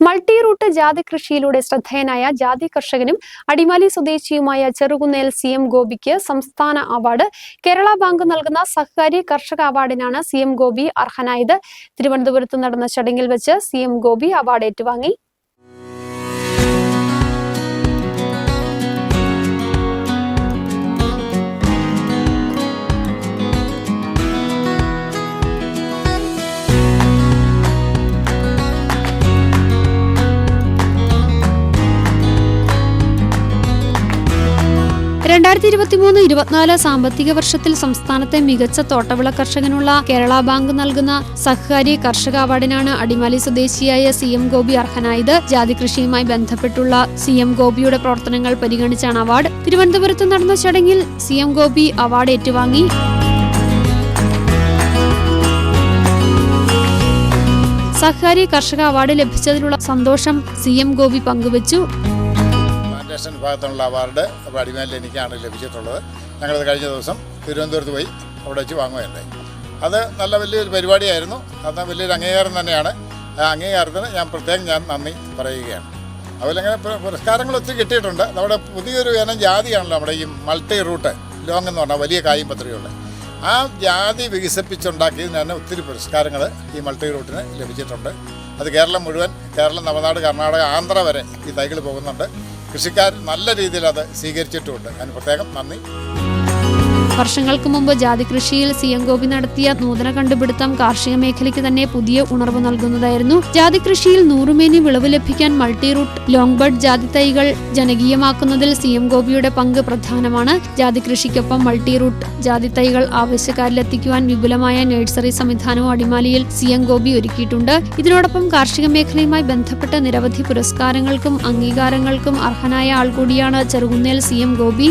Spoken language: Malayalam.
മൾട്ടി റൂട്ട് ജാതി കൃഷിയിലൂടെ ശ്രദ്ധേയനായ ജാതി കർഷകനും അടിമാലി സ്വദേശിയുമായ ചെറുകുന്നേൽ സി എം ഗോപിക്ക് സംസ്ഥാന അവാർഡ്. കേരള ബാങ്ക് നൽകുന്ന സഹകാരി കർഷക അവാർഡിനാണ് സി എം ഗോപി അർഹനായത്. തിരുവനന്തപുരത്ത് നടന്ന ചടങ്ങിൽ വെച്ച് സി എം ഗോപി അവാർഡ് ഏറ്റുവാങ്ങി. രണ്ടായിരത്തി ഇരുപത്തി മൂന്ന് ഇരുപത്തിനാല് സാമ്പത്തിക വർഷത്തിൽ സംസ്ഥാനത്തെ മികച്ച തോട്ടവിള കർഷകനുള്ള കേരള ബാങ്ക് നൽകുന്ന സഹകാരി കർഷക അവാർഡിനാണ് അടിമാലി സ്വദേശിയായ സി എം ഗോപി അർഹനായത്. ജാതി കൃഷിയുമായി ബന്ധപ്പെട്ടുള്ള സി എം ഗോപിയുടെ പ്രവർത്തനങ്ങൾ പരിഗണിച്ചാണ് അവാർഡ്. തിരുവനന്തപുരത്ത് നടന്ന ചടങ്ങിൽ സി എം ഗോപി അവാർഡ് ഏറ്റുവാങ്ങി. സഹകാരി കർഷക അവാർഡ് ലഭിച്ചതിലുള്ള സന്തോഷം സി എം ഗോപി പങ്കുവച്ചു. പ്ലാന്റേഷൻ വിഭാഗത്തിനുള്ള അവാർഡ് അപ്പോൾ അടിമേലിൽ എനിക്കാണ് ലഭിച്ചിട്ടുള്ളത്. ഞങ്ങളത് കഴിഞ്ഞ ദിവസം തിരുവനന്തപുരത്ത് പോയി അവിടെ വെച്ച് വാങ്ങുകയുണ്ടായി. അത് നല്ല വലിയൊരു പരിപാടിയായിരുന്നു. അത് വലിയൊരു അംഗീകാരം തന്നെയാണ്. ആ അംഗീകാരത്തിന് ഞാൻ പ്രത്യേകം ഞാൻ നന്ദി പറയുകയാണ്. അതുപോലെ അങ്ങനെ പുരസ്കാരങ്ങൾ ഒത്തിരി കിട്ടിയിട്ടുണ്ട്. നമ്മുടെ പുതിയൊരു ഇനം ജാതിയാണല്ലോ നമ്മുടെ ഈ മൾട്ടി റൂട്ട് ലോങ് എന്ന് പറഞ്ഞാൽ വലിയ കായും പത്രികയുള്ള ആ ജാതി വികസിപ്പിച്ചുണ്ടാക്കിയതിന് തന്നെ ഒത്തിരി പുരസ്കാരങ്ങൾ ഈ മൾട്ടി റൂട്ടിന് ലഭിച്ചിട്ടുണ്ട്. അത് കേരളം മുഴുവൻ കേരളം തമിഴ്നാട് കർണാടക ആന്ധ്ര വരെ ഈ തൈകൾ പോകുന്നുണ്ട്. കൃഷിക്കാർ നല്ല രീതിയിൽ അത് സ്വീകരിച്ചിട്ടുമുണ്ട്. അതിന് പ്രത്യേകം നന്ദി. വർഷങ്ങൾക്ക് മുമ്പ് ജാതി കൃഷിയിൽ സി എം ഗോപി നടത്തിയ നൂതന കണ്ടുപിടുത്തം കാർഷിക മേഖലയ്ക്ക് തന്നെ പുതിയ ഉണർവ് നൽകുന്നതായിരുന്നു. ജാതി കൃഷിയിൽ നൂറുമേനി വിളവ് ലഭിക്കാൻ മൾട്ടി റൂട്ട് ലോങ് ബഡ് ജാതി തൈകൾ ജനകീയമാക്കുന്നതിൽ സി എം ഗോപിയുടെ പങ്ക് പ്രധാനമാണ്. ജാതി കൃഷിക്കൊപ്പം മൾട്ടി റൂട്ട് ജാതി തൈകൾ ആവശ്യക്കാരിലെത്തിക്കുവാൻ വിപുലമായ നഴ്സറി സംവിധാനവും അടിമാലിയിൽ സി എം ഗോപി ഒരുക്കിയിട്ടുണ്ട്. ഇതിനോടൊപ്പം കാർഷിക മേഖലയുമായി ബന്ധപ്പെട്ട നിരവധി പുരസ്കാരങ്ങൾക്കും അംഗീകാരങ്ങൾക്കും അർഹനായ ആൾ കൂടിയാണ് Cherukunnel C M Gopi.